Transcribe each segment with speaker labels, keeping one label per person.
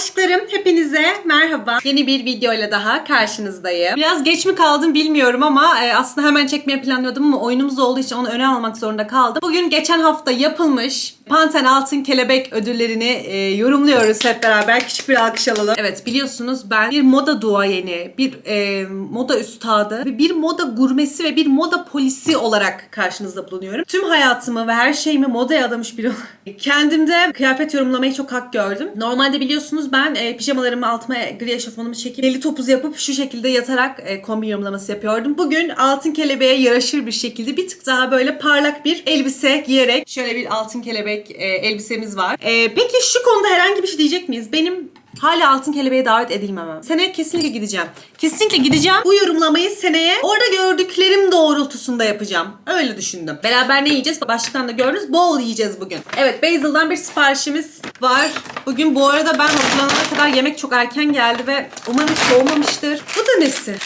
Speaker 1: Aşklarım hepinize merhaba. Yeni bir videoyla daha karşınızdayım. Biraz geç mi kaldım bilmiyorum ama e, aslında hemen çekmeye planlıyordum ama oyunumuz olduğu için onu öne almak zorunda kaldım. Bugün geçen hafta yapılmış Panten Altın Kelebek ödüllerini e, yorumluyoruz hep beraber. Küçük bir alkış alalım. Evet biliyorsunuz ben bir moda duayeni, bir e, moda üstadı, ve bir moda gurmesi ve bir moda polisi olarak karşınızda bulunuyorum. Tüm hayatımı ve her şeyimi modaya adamış biri kendimde kıyafet yorumlamayı çok hak gördüm. Normalde biliyorsunuz ben e, pijamalarımı altıma gri eşofmanımı çekip deli topuz yapıp şu şekilde yatarak e, kombin yorumlaması yapıyordum. Bugün altın kelebeğe yaraşır bir şekilde bir tık daha böyle parlak bir elbise giyerek şöyle bir altın kelebek e, elbisemiz var. E, peki şu konuda herhangi bir şey diyecek miyiz? Benim Hala altın kelebeğe davet edilmemem. Seneye kesinlikle gideceğim. Kesinlikle gideceğim. Bu yorumlamayı seneye orada gördüklerim doğrultusunda yapacağım. Öyle düşündüm. Beraber ne yiyeceğiz? Başlıktan da gördünüz. Bol yiyeceğiz bugün. Evet Basil'dan bir siparişimiz var. Bugün bu arada ben hazırlanana kadar yemek çok erken geldi ve umarım soğumamıştır. Bu da nesi?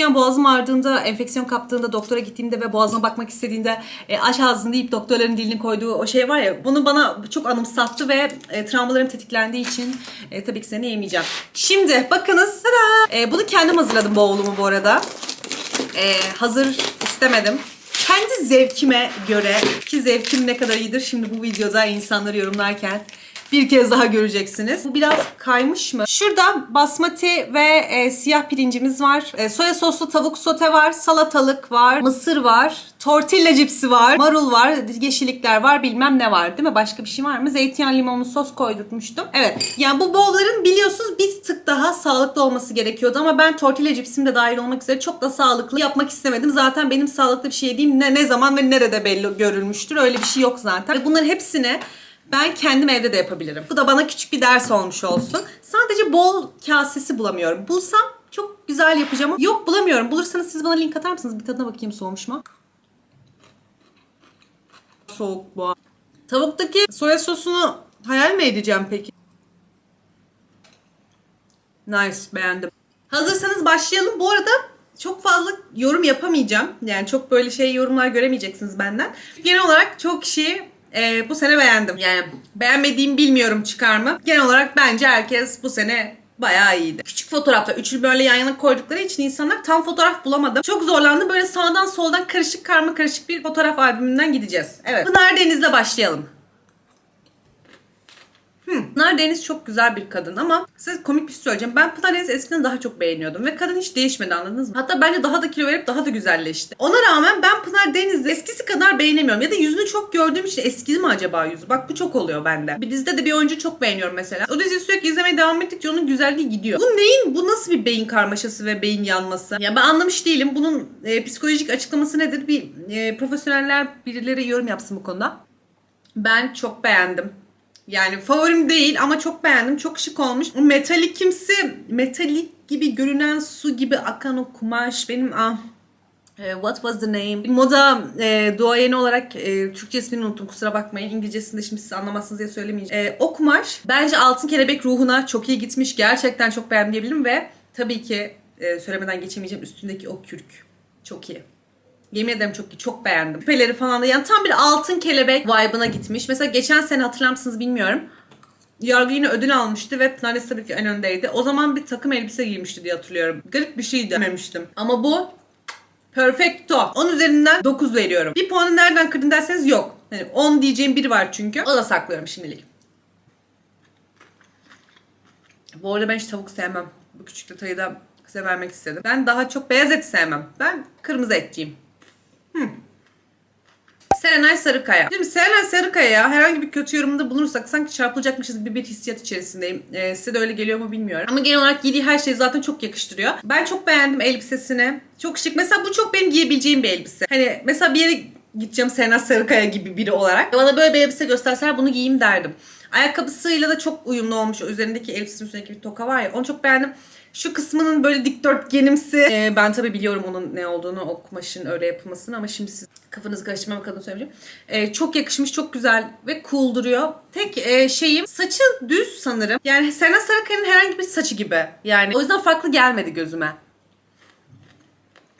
Speaker 1: Küçükken boğazım ağrıdığında, enfeksiyon kaptığında, doktora gittiğimde ve boğazıma bakmak istediğinde e, aç ağzını deyip doktorların dilini koyduğu o şey var ya, bunu bana çok anımsattı ve e, travmalarım tetiklendiği için e, tabii ki seni yemeyeceğim. Şimdi bakınız, tada! E, bunu kendim hazırladım bowlumu bu arada. E, hazır istemedim. Kendi zevkime göre ki zevkim ne kadar iyidir şimdi bu videoda insanları yorumlarken bir kez daha göreceksiniz. Bu biraz kaymış mı? Şurada basmati ve e, siyah pirincimiz var. E, soya soslu tavuk sote var. Salatalık var. Mısır var. Tortilla cipsi var. Marul var. Yeşillikler var. Bilmem ne var değil mi? Başka bir şey var mı? Zeytinyağı limonlu sos koydurtmuştum. Evet. Yani bu bowl'ların biliyorsunuz bir tık daha sağlıklı olması gerekiyordu ama ben tortilla cipsim de dahil olmak üzere çok da sağlıklı yapmak istemedim. Zaten benim sağlıklı bir şey yediğim ne, ne zaman ve nerede belli görülmüştür. Öyle bir şey yok zaten. Bunların hepsini ben kendim evde de yapabilirim. Bu da bana küçük bir ders olmuş olsun. Sadece bol kasesi bulamıyorum. Bulsam çok güzel yapacağım. Yok bulamıyorum. Bulursanız siz bana link atar mısınız? Bir tadına bakayım soğumuş mu? Soğuk bu. Tavuktaki soya sosunu hayal mi edeceğim peki? Nice beğendim. Hazırsanız başlayalım. Bu arada çok fazla yorum yapamayacağım. Yani çok böyle şey yorumlar göremeyeceksiniz benden. Genel olarak çok kişiyi e, bu sene beğendim. Yani beğenmediğim bilmiyorum çıkar mı. Genel olarak bence herkes bu sene bayağı iyiydi. Küçük fotoğrafta üçlü böyle yan yana koydukları için insanlar tam fotoğraf bulamadım. Çok zorlandım. Böyle sağdan soldan karışık karma karışık bir fotoğraf albümünden gideceğiz. Evet. Pınar Deniz'le başlayalım. Pınar Deniz çok güzel bir kadın ama size komik bir şey söyleyeceğim. Ben Pınar Deniz eskiden daha çok beğeniyordum ve kadın hiç değişmedi anladınız mı? Hatta bence daha da kilo verip daha da güzelleşti. Ona rağmen ben Pınar Deniz'i eskisi kadar beğenemiyorum. Ya da yüzünü çok gördüğüm için eskidi mi acaba yüzü? Bak bu çok oluyor bende. Bir dizide de bir oyuncu çok beğeniyorum mesela. O diziyi sürekli izlemeye devam ettikçe onun güzelliği gidiyor. Bu neyin? Bu nasıl bir beyin karmaşası ve beyin yanması? Ya ben anlamış değilim. Bunun e, psikolojik açıklaması nedir? Bir e, profesyoneller birileri yorum yapsın bu konuda. Ben çok beğendim. Yani favorim değil ama çok beğendim. Çok şık olmuş. Metalikimsi, metalik gibi görünen su gibi akan o kumaş benim ah e, What was the name? Moda e, duayeni olarak e, Türkçe ismini unuttum kusura bakmayın. İngilizcesinde şimdi siz anlamazsınız diye söylemeyeceğim. E, o kumaş bence altın kelebek ruhuna çok iyi gitmiş. Gerçekten çok beğendim diyebilirim ve tabii ki e, söylemeden geçemeyeceğim üstündeki o kürk. Çok iyi. Yemin ederim çok. Çok beğendim. Küpeleri falan da yani tam bir altın kelebek vibe'ına gitmiş. Mesela geçen sene hatırlar mısınız bilmiyorum. Yargı yine ödül almıştı ve Pınar tabii ki en öndeydi. O zaman bir takım elbise giymişti diye hatırlıyorum. Garip bir şey dememiştim. Ama bu perfecto. 10 üzerinden 9 veriyorum. Bir puanı nereden kırdın derseniz yok. Yani 10 diyeceğim biri var çünkü. O da saklıyorum şimdilik. Bu arada ben hiç tavuk sevmem. Bu küçük detayı da size vermek istedim. Ben daha çok beyaz et sevmem. Ben kırmızı etçiyim. Serenay Sarıkaya. Şimdi Serenay Sarıkaya'ya herhangi bir kötü yorumda bulunursak sanki çarpılacakmışız gibi bir hissiyat içerisindeyim. Ee, size de öyle geliyor mu bilmiyorum. Ama genel olarak giydiği her şey zaten çok yakıştırıyor. Ben çok beğendim elbisesini. Çok şık. Mesela bu çok benim giyebileceğim bir elbise. Hani mesela bir yere gideceğim Serenay Sarıkaya gibi biri olarak. Bana böyle bir elbise gösterseler bunu giyeyim derdim. Ayakkabısıyla da çok uyumlu olmuş. O üzerindeki elbisenin üstündeki bir toka var ya. Onu çok beğendim. Şu kısmının böyle dikdörtgenimsi. Ee, ben tabii biliyorum onun ne olduğunu, o kumaşın öyle yapılmasını ama şimdi siz kafanızı karıştırmamak adına söyleyeceğim. Ee, çok yakışmış, çok güzel ve cool duruyor. Tek e, şeyim saçı düz sanırım. Yani Sena Sarıkaya'nın herhangi bir saçı gibi. Yani o yüzden farklı gelmedi gözüme.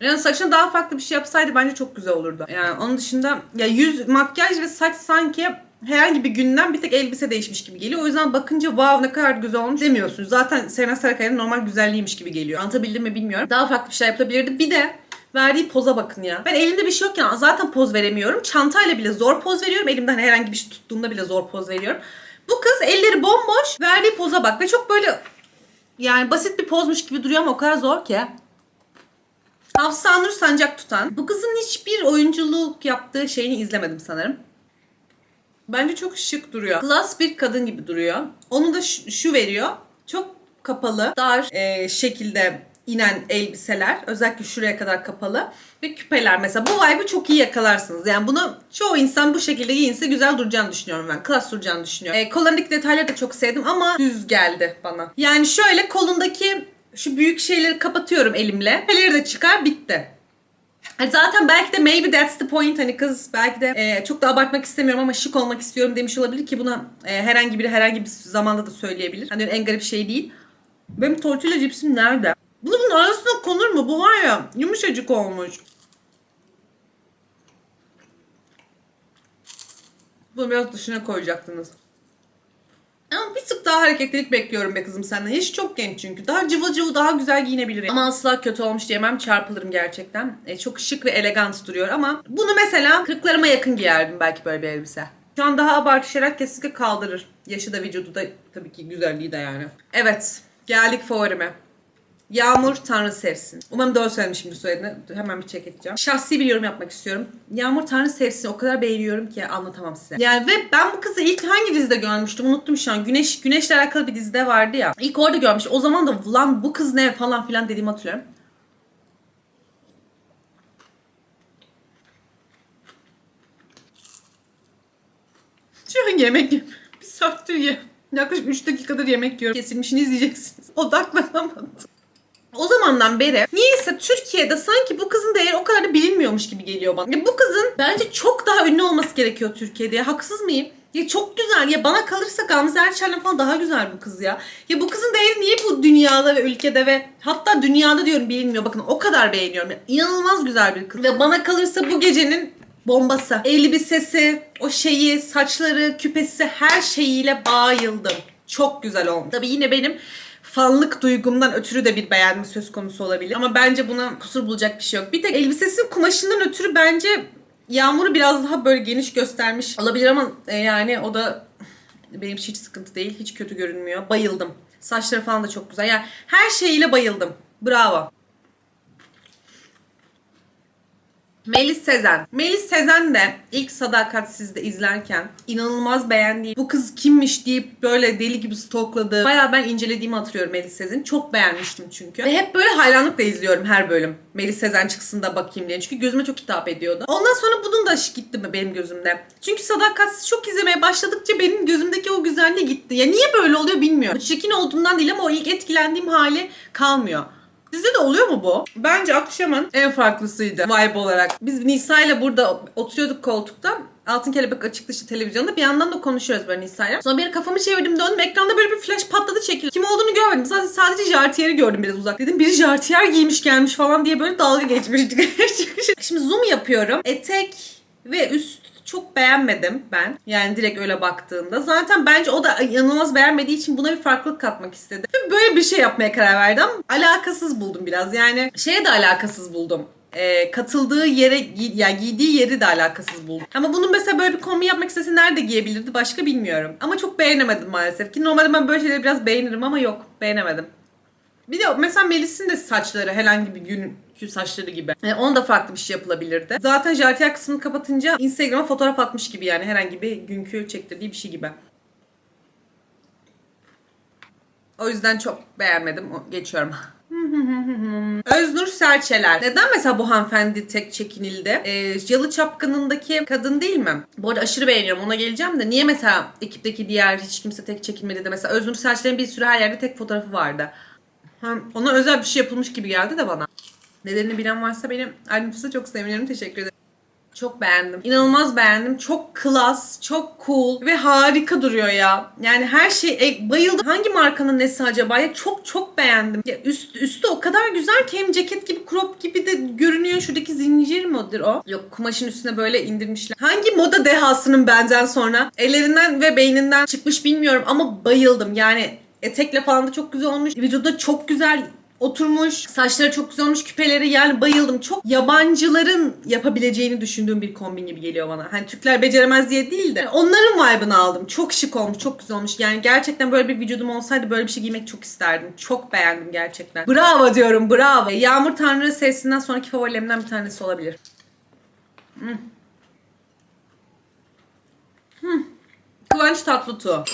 Speaker 1: Yani saçına daha farklı bir şey yapsaydı bence çok güzel olurdu. Yani onun dışında ya yüz, makyaj ve saç sanki herhangi bir günden bir tek elbise değişmiş gibi geliyor. O yüzden bakınca wow ne kadar güzel olmuş demiyorsunuz. Zaten Serena Sarıkaya'nın normal güzelliğiymiş gibi geliyor. Anlatabildim mi bilmiyorum. Daha farklı bir şey yapılabilirdi. Bir de verdiği poza bakın ya. Ben elimde bir şey yokken zaten poz veremiyorum. Çantayla bile zor poz veriyorum. Elimden herhangi bir şey tuttuğumda bile zor poz veriyorum. Bu kız elleri bomboş. Verdiği poza bak ve çok böyle yani basit bir pozmuş gibi duruyor ama o kadar zor ki. Hafsa Nur Sancak tutan. Bu kızın hiçbir oyunculuk yaptığı şeyini izlemedim sanırım. Bence çok şık duruyor. Klas bir kadın gibi duruyor. Onu da şu, veriyor. Çok kapalı, dar e, şekilde inen elbiseler. Özellikle şuraya kadar kapalı. Ve küpeler mesela. Bu vibe'ı çok iyi yakalarsınız. Yani bunu çoğu insan bu şekilde giyinse güzel duracağını düşünüyorum ben. Klas duracağını düşünüyorum. E, kollarındaki detayları da çok sevdim ama düz geldi bana. Yani şöyle kolundaki şu büyük şeyleri kapatıyorum elimle. Peleri de çıkar bitti. Hani zaten belki de maybe that's the point hani kız belki de e, çok da abartmak istemiyorum ama şık olmak istiyorum demiş olabilir ki buna e, herhangi biri herhangi bir zamanda da söyleyebilir. Hani en garip şey değil. Benim tortilla cipsim nerede? Bunu bunun arasına konur mu? Bu var ya yumuşacık olmuş. Bunu biraz dışına koyacaktınız. Ama bir tık daha hareketlilik bekliyorum be kızım senden. Yaş çok genç çünkü. Daha cıvıl cıvıl daha güzel giyinebilir. Ama asla kötü olmuş diyemem. Çarpılırım gerçekten. E, çok şık ve elegant duruyor ama bunu mesela kırklarıma yakın giyerdim belki böyle bir elbise. Şu an daha abartışarak kesinlikle kaldırır. Yaşı da vücudu da tabii ki güzelliği de yani. Evet. Geldik favorime. Yağmur Tanrı sevsin. Umarım doğru söylemişimdir soyadını. Hemen bir check edeceğim. Şahsi bir yorum yapmak istiyorum. Yağmur Tanrı sevsin. O kadar beğeniyorum ki anlatamam size. Yani ve ben bu kızı ilk hangi dizide görmüştüm? Unuttum şu an. Güneş Güneşle alakalı bir dizide vardı ya. İlk orada görmüştüm. O zaman da lan bu kız ne falan filan dediğimi hatırlıyorum. Şu an yemek yem- Bir saattir ye. Yaklaşık 3 dakikadır yemek yiyorum. Kesilmişini izleyeceksiniz. Odaklanamadım. O zamandan beri niyeyse Türkiye'de sanki bu kızın değeri o kadar da bilinmiyormuş gibi geliyor bana. Ya bu kızın bence çok daha ünlü olması gerekiyor Türkiye'de. Ya haksız mıyım? Ya çok güzel. Ya bana kalırsa Gamze Erçel'den falan daha güzel bu kız ya. Ya bu kızın değeri niye bu dünyada ve ülkede ve hatta dünyada diyorum bilinmiyor. Bakın o kadar beğeniyorum. Ya, İnanılmaz güzel bir kız. Ve bana kalırsa bu gecenin bombası. Elbisesi, o şeyi, saçları, küpesi her şeyiyle bayıldım. Çok güzel olmuş. Tabii yine benim fanlık duygumdan ötürü de bir beğenme söz konusu olabilir. Ama bence buna kusur bulacak bir şey yok. Bir tek elbisesinin kumaşından ötürü bence Yağmur'u biraz daha böyle geniş göstermiş olabilir ama e, yani o da benim için hiç sıkıntı değil. Hiç kötü görünmüyor. Bayıldım. Saçları falan da çok güzel. Yani her şeyiyle bayıldım. Bravo. Melis Sezen. Melis Sezen de ilk Sadakatsiz'de izlerken inanılmaz beğendiği, bu kız kimmiş deyip böyle deli gibi stalkladığı, bayağı ben incelediğimi hatırlıyorum Melis Sezen'i. Çok beğenmiştim çünkü. Ve hep böyle hayranlıkla izliyorum her bölüm. Melis Sezen çıksın da bakayım diye. Çünkü gözüme çok hitap ediyordu. Ondan sonra bunun da gitti mi benim gözümde. Çünkü Sadakatsiz çok izlemeye başladıkça benim gözümdeki o güzelliği gitti. Ya niye böyle oluyor bilmiyorum. Çirkin olduğundan değil ama o ilk etkilendiğim hali kalmıyor. Sizde de oluyor mu bu? Bence akşamın en farklısıydı vibe olarak. Biz Nisa ile burada oturuyorduk koltukta. Altın Kelebek açık dışı televizyonda bir yandan da konuşuyoruz böyle Nisa'yla. Sonra bir kafamı çevirdim döndüm ekranda böyle bir flash patladı çekildi. Kim olduğunu görmedim. Sadece, sadece Jartier'i gördüm biraz uzak. Dedim biri Jartier giymiş gelmiş falan diye böyle dalga geçmiştik. Şimdi zoom yapıyorum. Etek ve üst çok beğenmedim ben. Yani direkt öyle baktığında. Zaten bence o da inanılmaz beğenmediği için buna bir farklılık katmak istedi. Ve böyle bir şey yapmaya karar verdim. Alakasız buldum biraz. Yani şeye de alakasız buldum. Ee, katıldığı yere, yani giydiği yeri de alakasız buldum. Ama bunun mesela böyle bir kombi yapmak istese nerede giyebilirdi başka bilmiyorum. Ama çok beğenemedim maalesef ki. Normalde ben böyle şeyleri biraz beğenirim ama yok beğenemedim. Bir de mesela Melis'in de saçları herhangi bir günkü saçları gibi. Yani onun da farklı bir şey yapılabilirdi. Zaten Jartier kısmını kapatınca Instagram'a fotoğraf atmış gibi yani herhangi bir günkü çektirdiği bir şey gibi. O yüzden çok beğenmedim. Geçiyorum. Öznur Serçeler. Neden mesela bu hanımefendi tek çekinildi? Ee, Yalı Çapkını'ndaki kadın değil mi? Bu arada aşırı beğeniyorum ona geleceğim de niye mesela ekipteki diğer hiç kimse tek çekilmedi de mesela Öznur Serçeler'in bir sürü her yerde tek fotoğrafı vardı. Hem ona özel bir şey yapılmış gibi geldi de bana. Nedenini bilen varsa benim ayrıntısı çok sevinirim. Teşekkür ederim. Çok beğendim. İnanılmaz beğendim. Çok klas, çok cool ve harika duruyor ya. Yani her şey e, bayıldım. Hangi markanın nesi acaba? Ya çok çok beğendim. Ya üst, üstü o kadar güzel ki hem ceket gibi crop gibi de görünüyor. Şuradaki zincir midir o? Yok kumaşın üstüne böyle indirmişler. Hangi moda dehasının benden sonra ellerinden ve beyninden çıkmış bilmiyorum ama bayıldım. Yani etekle falan da çok güzel olmuş. Vücuda çok güzel oturmuş. Saçları çok güzel olmuş. Küpeleri yani bayıldım. Çok yabancıların yapabileceğini düşündüğüm bir kombin gibi geliyor bana. Hani Türkler beceremez diye değil de onların vibe'ını aldım. Çok şık olmuş. Çok güzel olmuş. Yani gerçekten böyle bir vücudum olsaydı böyle bir şey giymek çok isterdim. Çok beğendim gerçekten. Bravo diyorum. Bravo. Yağmur Tanrı sesinden sonraki favorilerimden bir tanesi olabilir. Hmm. Hmm. Kıvanç Tatlıtuğ.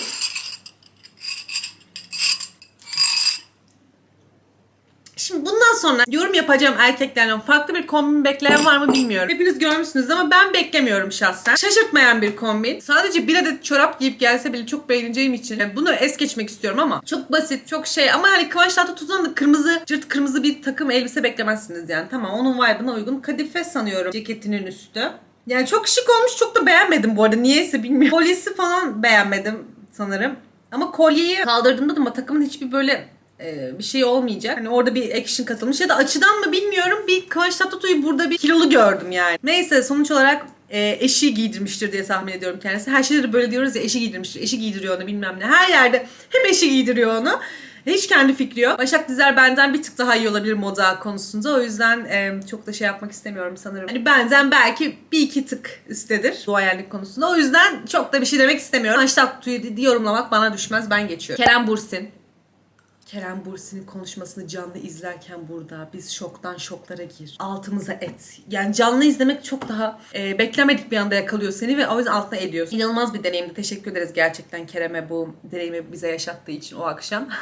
Speaker 1: Şimdi bundan sonra yorum yapacağım erkeklerden farklı bir kombin bekleyen var mı bilmiyorum. Hepiniz görmüşsünüz ama ben beklemiyorum şahsen. Şaşırtmayan bir kombin. Sadece bir adet çorap giyip gelse bile çok beğeneceğim için yani bunu es geçmek istiyorum ama çok basit, çok şey ama hani Kıvanç Tatlıtuğ'dan da kırmızı, cırt kırmızı bir takım elbise beklemezsiniz yani. Tamam onun vibe'ına uygun. Kadife sanıyorum ceketinin üstü. Yani çok şık olmuş. Çok da beğenmedim bu arada. Niyeyse bilmiyorum. Kolyesi falan beğenmedim sanırım. Ama kolyeyi kaldırdığımda da takımın hiçbir böyle e, bir şey olmayacak. Hani orada bir action katılmış ya da açıdan mı bilmiyorum bir Kıvanç Tatlıtuğ'u burada bir kilolu gördüm yani. Neyse sonuç olarak e, eşi giydirmiştir diye tahmin ediyorum kendisi. Her şeyleri böyle diyoruz ya eşi giydirmiştir, eşi giydiriyor onu bilmem ne. Her yerde hep eşi giydiriyor onu. Hiç kendi fikri yok. Başak Dizer benden bir tık daha iyi olabilir moda konusunda. O yüzden e, çok da şey yapmak istemiyorum sanırım. Hani benden belki bir iki tık üsttedir duayenlik konusunda. O yüzden çok da bir şey demek istemiyorum. Einstein'u yorumlamak bana düşmez. Ben geçiyorum. Kerem Bursin. Kerem Bursin'in konuşmasını canlı izlerken burada biz şoktan şoklara gir. Altımıza et. Yani canlı izlemek çok daha e, beklemedik bir anda yakalıyor seni ve o yüzden altına ediyorsun. İnanılmaz bir deneyimdi. Teşekkür ederiz gerçekten Kerem'e bu deneyimi bize yaşattığı için o akşam.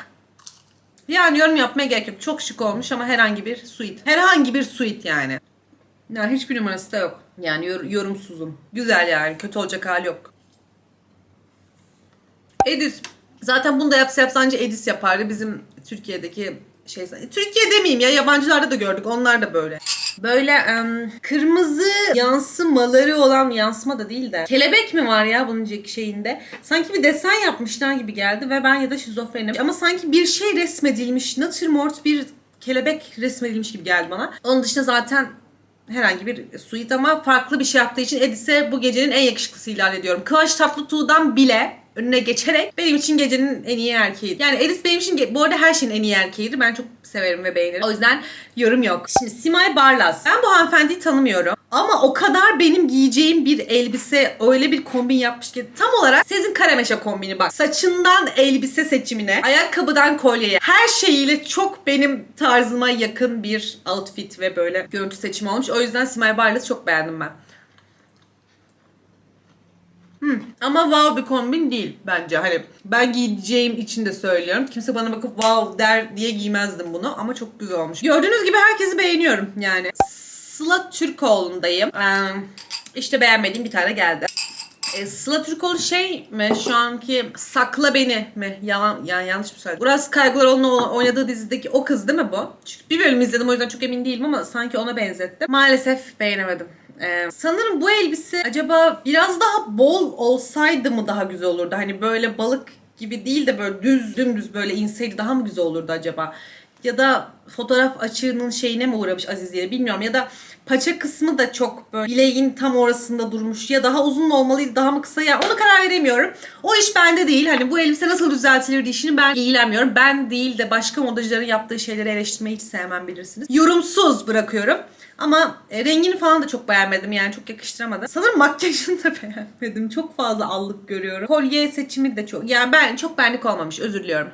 Speaker 1: Yani yorum yapmaya gerek yok. Çok şık olmuş ama herhangi bir suite. Herhangi bir suite yani. Yani hiçbir numarası da yok. Yani yor- yorumsuzum. Güzel yani. Kötü olacak hali yok. Edis. Zaten bunu da yapsa yapsa Edis yapardı. Bizim Türkiye'deki şey. Türkiye demeyeyim ya yabancılarda da gördük. Onlar da böyle. Böyle em, kırmızı yansımaları olan yansıma da değil de kelebek mi var ya bunun şeyinde? Sanki bir desen yapmışlar gibi geldi ve ben ya da şizofrenim. Ama sanki bir şey resmedilmiş. Natürmort bir kelebek resmedilmiş gibi geldi bana. Onun dışında zaten herhangi bir suite ama farklı bir şey yaptığı için Edis'e bu gecenin en yakışıklısı ilan ediyorum. Kıvanç Tatlıtuğ'dan bile önüne geçerek benim için gecenin en iyi erkeğiydi. Yani Edis benim için bu arada her şeyin en iyi erkeğiydi. Ben çok severim ve beğenirim. O yüzden yorum yok. Şimdi Simay Barlas. Ben bu hanımefendiyi tanımıyorum. Ama o kadar benim giyeceğim bir elbise öyle bir kombin yapmış ki tam olarak Sezin Karameşe kombini bak. Saçından elbise seçimine, ayakkabıdan kolyeye her şeyiyle çok benim tarzıma yakın bir outfit ve böyle görüntü seçimi olmuş. O yüzden Simay Barlas'ı çok beğendim ben. Ama wow bir kombin değil bence. Hani ben giyeceğim için de söylüyorum. Kimse bana bakıp wow der diye giymezdim bunu. Ama çok güzel olmuş. Gördüğünüz gibi herkesi beğeniyorum yani. Sıla Türkoğlu'ndayım. Ee, işte beğenmediğim bir tane geldi. E, Sıla Türkoğlu şey mi şu anki Sakla Beni mi? Yalan, yani yanlış mı söyledim? Uras Kaygılaroğlu'nun oynadığı dizideki o kız değil mi bu? Çünkü bir bölüm izledim o yüzden çok emin değilim ama sanki ona benzetti. Maalesef beğenemedim. Ee, sanırım bu elbise acaba biraz daha bol olsaydı mı daha güzel olurdu? Hani böyle balık gibi değil de böyle düz dümdüz böyle inseydi daha mı güzel olurdu acaba? Ya da fotoğraf açığının şeyine mi uğramış Aziziye bilmiyorum. Ya da paça kısmı da çok böyle bileğin tam orasında durmuş. Ya daha uzun olmalıydı daha mı kısa ya onu karar veremiyorum. O iş bende değil. Hani bu elbise nasıl düzeltilirdi işini ben ilgilenmiyorum. Ben değil de başka modacıların yaptığı şeyleri eleştirmeyi hiç sevmem bilirsiniz. Yorumsuz bırakıyorum. Ama e, rengini falan da çok beğenmedim yani çok yakıştıramadım. Sanırım makyajını da beğenmedim. Çok fazla allık görüyorum. Kolye seçimi de çok. Yani ben çok benlik olmamış özür diliyorum.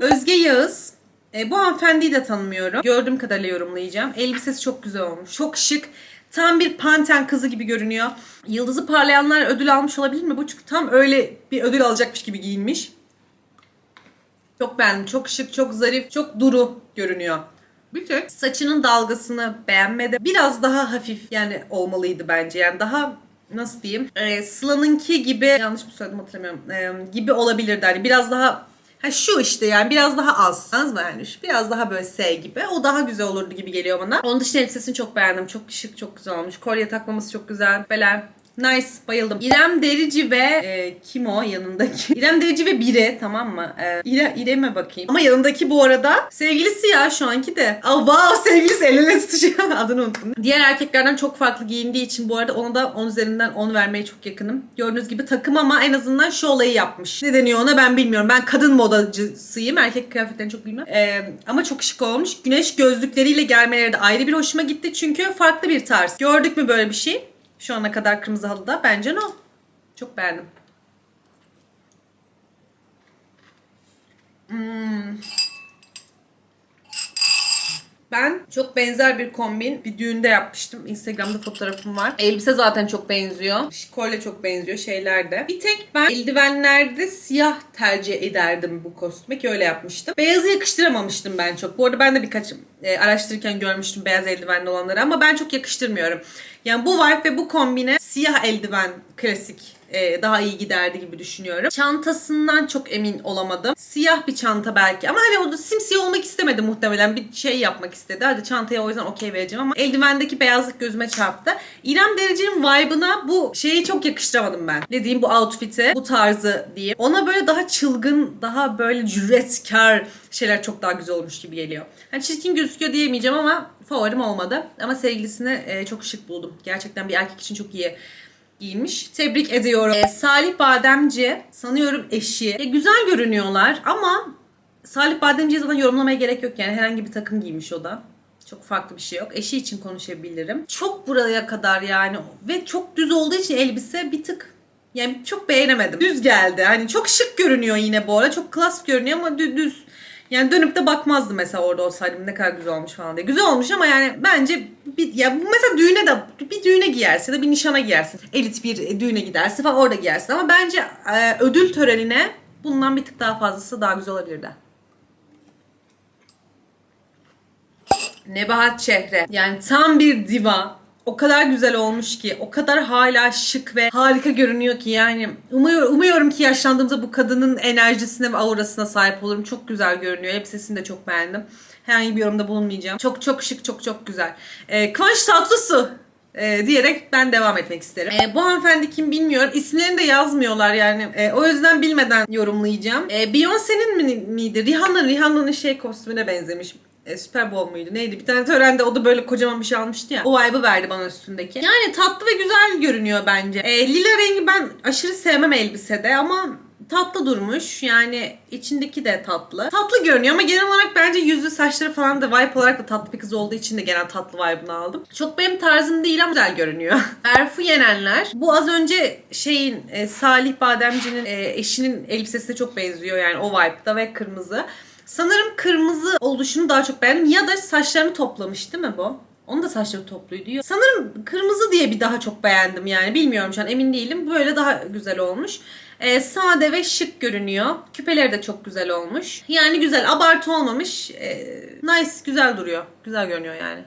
Speaker 1: Özge Yağız. E, bu hanımefendiyi de tanımıyorum. Gördüğüm kadarıyla yorumlayacağım. Elbisesi çok güzel olmuş. Çok şık. Tam bir panten kızı gibi görünüyor. Yıldızı parlayanlar ödül almış olabilir mi? Bu çünkü tam öyle bir ödül alacakmış gibi giyinmiş. Çok beğendim. Çok şık, çok zarif, çok duru görünüyor. Bir tek saçının dalgasını beğenmedim. Biraz daha hafif yani olmalıydı bence. Yani daha nasıl diyeyim? Ee, Sıla'nınki gibi yanlış mı söyledim hatırlamıyorum. Ee, gibi olabilirdi. Hani biraz daha Ha şu işte yani biraz daha az. Az mı yani? Biraz daha böyle S gibi. O daha güzel olurdu gibi geliyor bana. Onun dışında elbisesini çok beğendim. Çok şık, çok güzel olmuş. Kolye takmaması çok güzel. Böyle Nice. Bayıldım. İrem Derici ve e, kim o yanındaki? İrem Derici ve biri tamam mı? E, İre, İrem'e bakayım. Ama yanındaki bu arada sevgilisi ya şu anki de. Aa wow sevgilisi el ele tutuşuyor. Adını unuttum. Diğer erkeklerden çok farklı giyindiği için bu arada ona da 10 üzerinden 10 vermeye çok yakınım. Gördüğünüz gibi takım ama en azından şu olayı yapmış. Ne deniyor ona ben bilmiyorum. Ben kadın modacısıyım. Erkek kıyafetlerini çok bilmem. E, ama çok şık olmuş. Güneş gözlükleriyle gelmeleri de ayrı bir hoşuma gitti. Çünkü farklı bir tarz. Gördük mü böyle bir şey? Şu ana kadar kırmızı halıda. Bence no. Çok beğendim. Hmm. Ben çok benzer bir kombin bir düğünde yapmıştım. Instagram'da fotoğrafım var. Elbise zaten çok benziyor. Kolye çok benziyor şeyler de. Bir tek ben eldivenlerde siyah tercih ederdim bu kostüme ki öyle yapmıştım. Beyazı yakıştıramamıştım ben çok. Bu arada ben de birkaç e, araştırırken görmüştüm beyaz eldivenli olanları ama ben çok yakıştırmıyorum. Yani bu vibe ve bu kombine siyah eldiven klasik e, daha iyi giderdi gibi düşünüyorum. Çantasından çok emin olamadım. Siyah bir çanta belki ama hani o da simsiyah olmak istemedi muhtemelen. Bir şey yapmak istedi. Hadi çantaya o yüzden okey vereceğim ama eldivendeki beyazlık gözüme çarptı. İrem Derici'nin vibe'ına bu şeyi çok yakıştıramadım ben. Ne diyeyim bu outfit'e, bu tarzı diyeyim. Ona böyle daha çılgın, daha böyle cüretkar şeyler çok daha güzel olmuş gibi geliyor. Hani çirkin gözüküyor diyemeyeceğim ama favorim olmadı. Ama sevgilisini e, çok şık buldum. Gerçekten bir erkek için çok iyi giyinmiş. Tebrik ediyorum. Ee, Salih Bademci sanıyorum eşi. Ya, güzel görünüyorlar ama Salih Bademci'ye zaten yorumlamaya gerek yok yani herhangi bir takım giymiş o da. Çok farklı bir şey yok. Eşi için konuşabilirim. Çok buraya kadar yani ve çok düz olduğu için elbise bir tık yani çok beğenemedim. Düz geldi. Hani çok şık görünüyor yine bu arada. Çok klas görünüyor ama dü- düz. Yani dönüp de bakmazdı mesela orada olsaydım ne kadar güzel olmuş falan diye. Güzel olmuş ama yani bence bir, ya mesela düğüne de bir düğüne giyersin ya da bir nişana giyersin. Elit bir düğüne gidersin falan orada giyersin ama bence e, ödül törenine bundan bir tık daha fazlası daha güzel olabilirdi. Nebahat Çehre. Yani tam bir diva. O kadar güzel olmuş ki, o kadar hala şık ve harika görünüyor ki yani umuyorum, umuyorum ki yaşlandığımda bu kadının enerjisine ve aurasına sahip olurum. Çok güzel görünüyor. Elbisesini de çok beğendim. Herhangi bir yorumda bulunmayacağım. Çok çok şık, çok çok güzel. Ee, Kıvanç Tatlısu e, diyerek ben devam etmek isterim. E, bu hanımefendi kim bilmiyorum. İsimlerini de yazmıyorlar yani. E, o yüzden bilmeden yorumlayacağım. E, Beyoncé'nin mi, miydi? Rihanna'nın Rihanna'nın şey kostümüne benzemiş e, Super Bowl muydu neydi? Bir tane törende o da böyle kocaman bir şey almıştı ya. O vibe'ı verdi bana üstündeki. Yani tatlı ve güzel görünüyor bence. E, lila rengi ben aşırı sevmem elbisede ama tatlı durmuş. Yani içindeki de tatlı. Tatlı görünüyor ama genel olarak bence yüzü saçları falan da vibe olarak da tatlı bir kız olduğu için de genel tatlı vibe'ını aldım. Çok benim tarzım değil ama güzel görünüyor. Erfu Yenenler. Bu az önce şeyin e, Salih Bademci'nin e, eşinin elbisesine çok benziyor yani o vibe'da ve kırmızı. Sanırım kırmızı oluşunu daha çok beğendim. Ya da saçlarını toplamış değil mi bu? Onun da saçları topluydu. Sanırım kırmızı diye bir daha çok beğendim yani. Bilmiyorum şu an emin değilim. Böyle daha güzel olmuş. Ee, sade ve şık görünüyor. Küpeleri de çok güzel olmuş. Yani güzel. Abartı olmamış. Ee, nice. Güzel duruyor. Güzel görünüyor yani.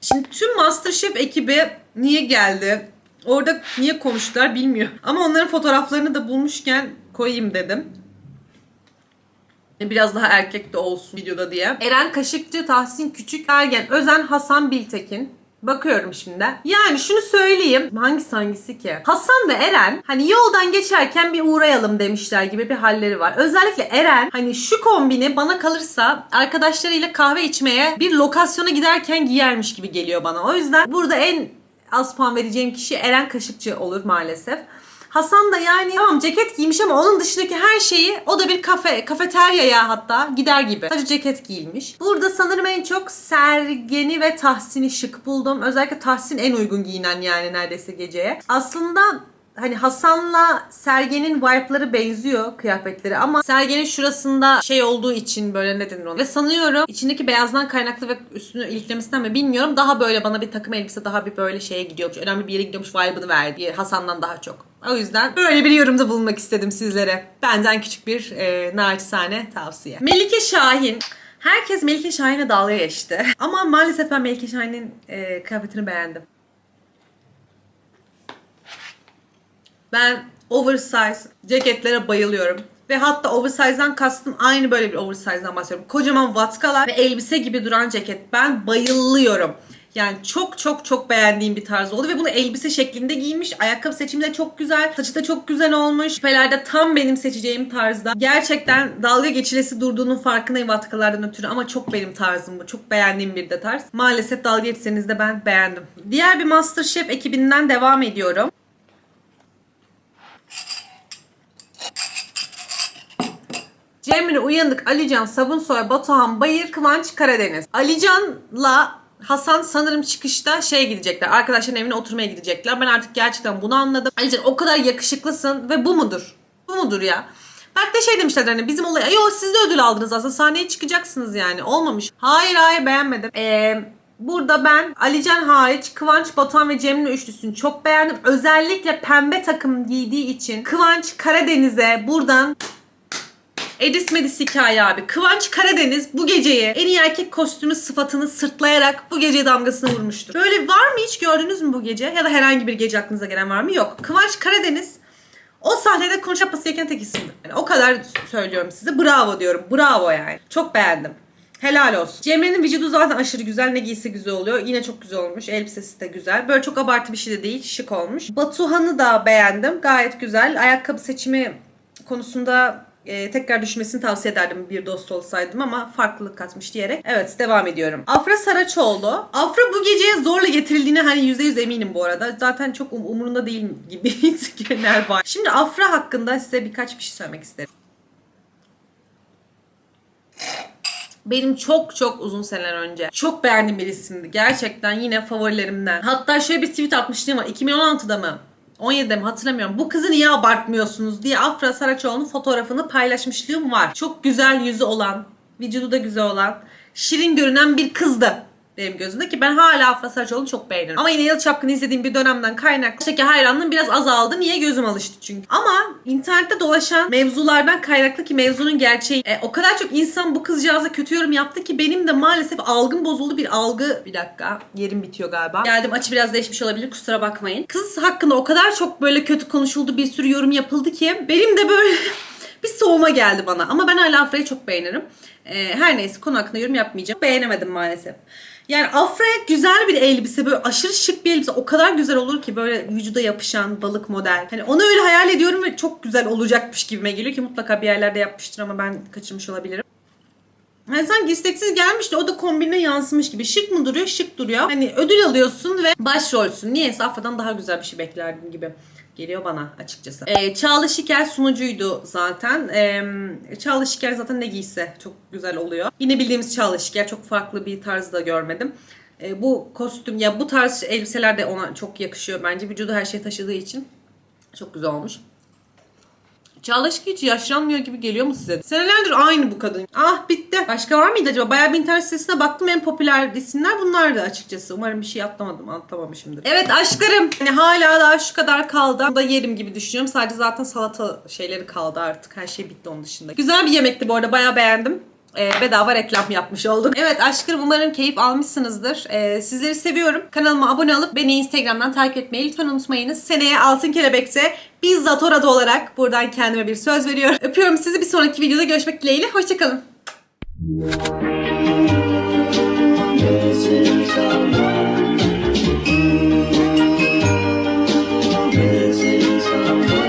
Speaker 1: Şimdi tüm Masterchef ekibi niye geldi? Orada niye konuştular bilmiyorum. Ama onların fotoğraflarını da bulmuşken koyayım dedim. Biraz daha erkek de olsun videoda diye. Eren Kaşıkçı, Tahsin Küçük, Ergen, Özen, Hasan Biltekin. Bakıyorum şimdi. Yani şunu söyleyeyim. Hangisi hangisi ki? Hasan ve Eren hani yoldan geçerken bir uğrayalım demişler gibi bir halleri var. Özellikle Eren hani şu kombini bana kalırsa arkadaşlarıyla kahve içmeye bir lokasyona giderken giyermiş gibi geliyor bana. O yüzden burada en az puan vereceğim kişi Eren Kaşıkçı olur maalesef. Hasan da yani tamam ceket giymiş ama onun dışındaki her şeyi o da bir kafe, kafeteryaya hatta gider gibi. Sadece ceket giyilmiş. Burada sanırım en çok Sergen'i ve Tahsin'i şık buldum. Özellikle Tahsin en uygun giyinen yani neredeyse geceye. Aslında hani Hasan'la Sergen'in vibe'ları benziyor kıyafetleri ama Sergen'in şurasında şey olduğu için böyle ne denir ona. Ve sanıyorum içindeki beyazdan kaynaklı ve üstünü iliklemesinden mi bilmiyorum. Daha böyle bana bir takım elbise daha bir böyle şeye gidiyormuş. Önemli bir yere gidiyormuş vibe'ını verdi Hasan'dan daha çok. O yüzden böyle bir yorumda bulunmak istedim sizlere. Benden küçük bir e, naçizane tavsiye. Melike Şahin. Herkes Melike Şahin'e dalga geçti. Ama maalesef ben Melike Şahin'in e, kıyafetini beğendim. Ben oversize ceketlere bayılıyorum. Ve hatta oversize'dan kastım aynı böyle bir oversize'dan bahsediyorum. Kocaman vatkalar ve elbise gibi duran ceket. Ben bayılıyorum. Yani çok çok çok beğendiğim bir tarz oldu ve bunu elbise şeklinde giymiş. Ayakkabı seçimi de çok güzel. Saçı da çok güzel olmuş. Küpelerde tam benim seçeceğim tarzda. Gerçekten dalga geçilesi durduğunun farkındayım vatkalardan ötürü ama çok benim tarzım bu. Çok beğendiğim bir de tarz. Maalesef dalga geçseniz de ben beğendim. Diğer bir Masterchef ekibinden devam ediyorum. Cemre Uyanık, Alican, Sabunsoy, Batuhan, Bayır, Kıvanç, Karadeniz. Alican'la Hasan sanırım çıkışta şeye gidecekler. Arkadaşların evine oturmaya gidecekler. Ben artık gerçekten bunu anladım. Alican o kadar yakışıklısın ve bu mudur? Bu mudur ya? Belki de şey demişler hani bizim olay. Yo siz de ödül aldınız aslında sahneye çıkacaksınız yani. Olmamış. Hayır hayır beğenmedim. Eee Burada ben Alican hariç Kıvanç, Batuhan ve Cemre üçlüsünü çok beğendim. Özellikle pembe takım giydiği için Kıvanç Karadeniz'e buradan Edis Medis hikaye abi. Kıvanç Karadeniz bu geceye en iyi erkek kostümü sıfatını sırtlayarak bu geceye damgasını vurmuştur. Böyle var mı hiç gördünüz mü bu gece? Ya da herhangi bir gece aklınıza gelen var mı? Yok. Kıvanç Karadeniz o sahnede konuşması gereken tek isimdi. Yani o kadar söylüyorum size. Bravo diyorum. Bravo yani. Çok beğendim. Helal olsun. Cemre'nin vücudu zaten aşırı güzel. Ne giysi güzel oluyor. Yine çok güzel olmuş. Elbisesi de güzel. Böyle çok abartı bir şey de değil. Şık olmuş. Batuhan'ı da beğendim. Gayet güzel. Ayakkabı seçimi konusunda e, tekrar düşmesini tavsiye ederdim bir dost olsaydım ama farklılık katmış diyerek. Evet devam ediyorum. Afra Saraçoğlu. Afra bu geceye zorla getirildiğine hani %100 eminim bu arada. Zaten çok um- umurunda değil gibi genel var. Şimdi Afra hakkında size birkaç bir şey söylemek isterim. Benim çok çok uzun seneler önce çok beğendiğim bir isimdi. Gerçekten yine favorilerimden. Hatta şöyle bir tweet atmışlığım var. 2016'da mı? 17'de mi hatırlamıyorum. Bu kızı niye abartmıyorsunuz diye Afra Saraçoğlu'nun fotoğrafını paylaşmışlığım var. Çok güzel yüzü olan, vücudu da güzel olan, şirin görünen bir kızdı benim gözümde ki ben hala Afra Saraçoğlu'nu çok beğenirim. Ama yine Yalı Çapkın'ı izlediğim bir dönemden kaynaklı şeke hayranlığım biraz azaldı. Niye? Gözüm alıştı çünkü. Ama internette dolaşan mevzulardan kaynaklı ki mevzunun gerçeği. E, o kadar çok insan bu kızcağıza kötü yorum yaptı ki benim de maalesef algım bozuldu. Bir algı... Bir dakika. Yerim bitiyor galiba. Geldim açı biraz değişmiş olabilir. Kusura bakmayın. Kız hakkında o kadar çok böyle kötü konuşuldu. Bir sürü yorum yapıldı ki benim de böyle bir soğuma geldi bana. Ama ben hala Afra'yı çok beğenirim. Ee, her neyse konu hakkında yorum yapmayacağım. Beğenemedim maalesef. Yani Afra'ya güzel bir elbise böyle aşırı şık bir elbise o kadar güzel olur ki böyle vücuda yapışan balık model. Hani onu öyle hayal ediyorum ve çok güzel olacakmış gibime geliyor ki mutlaka bir yerlerde yapmıştır ama ben kaçırmış olabilirim. Hani sanki isteksiz gelmiş de o da kombine yansımış gibi. Şık mı duruyor? Şık duruyor. Hani ödül alıyorsun ve başrolsün. Niyeyse Afra'dan daha güzel bir şey beklerdim gibi geliyor bana açıkçası. Ee, Çağla Şikel sunucuydu zaten. Ee, Çağla Şikel zaten ne giyse çok güzel oluyor. Yine bildiğimiz Çağla Şikel çok farklı bir tarzda görmedim. Ee, bu kostüm ya bu tarz elbiseler de ona çok yakışıyor bence. Vücudu her şey taşıdığı için çok güzel olmuş. Çağla Şikel hiç yaşlanmıyor gibi geliyor mu size? Senelerdir aynı bu kadın. Ah bitti. Başka var mıydı acaba? Bayağı bir internet sitesine baktım. En popüler isimler bunlardı açıkçası. Umarım bir şey atlamadım. Atlamamışımdır. Evet aşklarım. Yani hala daha şu kadar kaldı. Bu da yerim gibi düşünüyorum. Sadece zaten salata şeyleri kaldı artık. Her şey bitti onun dışında. Güzel bir yemekti bu arada. Bayağı beğendim. E, bedava reklam yapmış olduk. Evet aşkım umarım keyif almışsınızdır. E, sizleri seviyorum. Kanalıma abone olup beni Instagram'dan takip etmeyi lütfen unutmayınız. Seneye Altın Kelebek'te bizzat orada olarak buradan kendime bir söz veriyorum. Öpüyorum sizi. Bir sonraki videoda görüşmek dileğiyle. Hoşçakalın. This